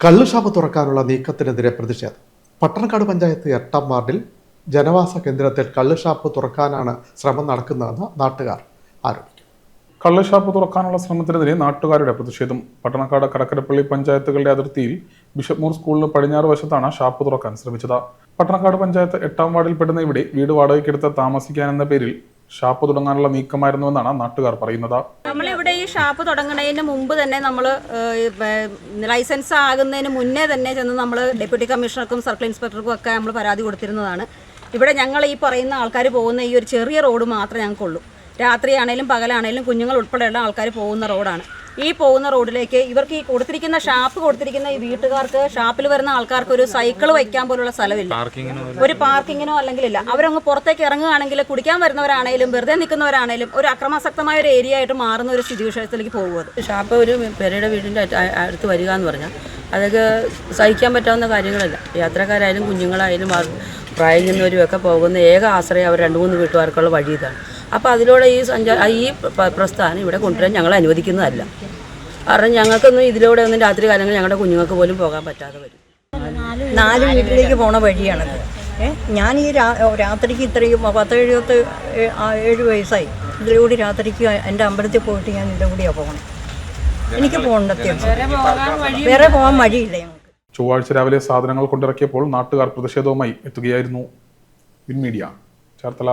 കള്ളുഷാപ്പ് തുറക്കാനുള്ള നീക്കത്തിനെതിരെ പ്രതിഷേധം. പട്ടണക്കാട് പഞ്ചായത്ത് എട്ടാം വാർഡിൽ ജനവാസ കേന്ദ്രത്തിൽ കള്ളുഷാപ്പ് തുറക്കാനാണ് ശ്രമം നടക്കുന്നതെന്ന് നാട്ടുകാർ ആരോപിക്കും. കള്ളുഷാപ്പ് തുറക്കാനുള്ള ശ്രമത്തിനെതിരെ നാട്ടുകാരുടെ പ്രതിഷേധം. പട്ടണക്കാട് കടക്കരപ്പള്ളി പഞ്ചായത്തുകളുടെ അതിർത്തിയിൽ ബിഷപ്പ് മൂർ സ്കൂളിന് പടിഞ്ഞാറ് വശത്താണ് ഷാപ്പ് തുറക്കാൻ ശ്രമിച്ചത്. പട്ടണക്കാട് പഞ്ചായത്ത് എട്ടാം വാർഡിൽ പെടുന്ന ഇവിടെ വീട് വാടകയ്ക്കെടുത്ത് താമസിക്കാനെന്ന പേരിൽ ഷാപ്പ് തുടങ്ങാനുള്ള നീക്കമായിരുന്നുവെന്നാണ് നാട്ടുകാർ പറയുന്നത്. നമ്മളിവിടെ ഈ ഷാപ്പ് തുടങ്ങുന്നതിന് മുമ്പ് തന്നെ നമ്മൾ ലൈസൻസ് ആകുന്നതിന് മുന്നേ തന്നെ ചെന്ന് നമ്മൾ ഡെപ്യൂട്ടി കമ്മീഷണർക്കും സർക്കിൾ ഇൻസ്പെക്ടർക്കും ഒക്കെ നമ്മൾ പരാതി കൊടുത്തിരുന്നതാണ്. ഇവിടെ ഞങ്ങൾ ഈ പറയുന്ന ആൾക്കാർ പോകുന്ന ഈ ഒരു ചെറിയ റോഡ് മാത്രമേ ഞങ്ങൾക്കുള്ളൂ. രാത്രിയാണേലും പകലാണേലും കുഞ്ഞുങ്ങൾ ഉൾപ്പെടെയുള്ള ആൾക്കാർ പോകുന്ന റോഡാണ്. ഈ പോകുന്ന റോഡിലേക്ക് ഇവർക്ക് ഈ കൊടുത്തിരിക്കുന്ന ഷാപ്പ് കൊടുത്തിരിക്കുന്ന ഈ വീട്ടുകാർക്ക് ഷാപ്പിൽ വരുന്ന ആൾക്കാർക്ക് ഒരു സൈക്കിൾ വയ്ക്കാൻ പോലുള്ള സ്ഥലമില്ല. ഒരു പാർക്കിങ്ങിനോ അല്ലെങ്കിൽ ഇല്ല അവരങ്ങ് പുറത്തേക്ക് ഇറങ്ങുകയാണെങ്കിൽ കുടിക്കാൻ വരുന്നവരാണെങ്കിലും വെറുതെ നിൽക്കുന്നവരാണെങ്കിലും ഒരു അക്രമാസക്തമായ ഒരു ഏരിയ ആയിട്ട് മാറുന്ന ഒരു സ്ഥിതിവിശേഷത്തിലേക്ക് പോകുന്നത് ഷാപ്പ് ഒരു പെരയുടെ വീടിന്റെ അടുത്ത് വരിക എന്ന് പറഞ്ഞാൽ അതൊക്കെ സഹിക്കാൻ പറ്റാവുന്ന കാര്യങ്ങളല്ല. യാത്രക്കാരായാലും കുഞ്ഞുങ്ങളായാലും പ്രായം ചെന്നവരും ഒക്കെ പോകുന്ന ഏക ആശ്രയം അവർ രണ്ട് മൂന്ന് വീട്ടുകാർക്കുള്ള വഴി ഇതാണ്. അപ്പോൾ അതിലൂടെ ഈ സഞ്ചാര ഈ പ്രസ്ഥാനം ഇവിടെ കൊണ്ടുവരാൻ ഞങ്ങൾ അനുവദിക്കുന്നതല്ല. കാരണം ഞങ്ങൾക്കൊന്നും ഇതിലൂടെ ഒന്നും രാത്രി കാലങ്ങളിൽ ഞങ്ങളുടെ കുഞ്ഞുങ്ങൾക്ക് പോലും പോകാൻ പറ്റാതെ വരും. നാല് വീട്ടിലേക്ക് പോണ വഴിയാണത്. ഏ ഞാൻ ഈ രാത്രിക്ക് ഇത്രയും പത്ത് എഴുപത്ത് ഏഴ് വയസ്സായി. ഇതിലൂടെ രാത്രിക്ക് എന്റെ അമ്പലത്തിൽ പോയിട്ട് ഞാൻ ഇതിലെ കൂടിയാണ് പോകണം എനിക്ക് പോകേണ്ട വേറെ പോകാൻ വഴിയില്ല ഞങ്ങൾക്ക്. ചൊവ്വാഴ്ച രാവിലെ സാധനങ്ങൾ കൊണ്ടിറക്കിയപ്പോൾ നാട്ടുകാർ പ്രതിഷേധവുമായി എത്തുകയായിരുന്നു. Win media. ചേർത്തല.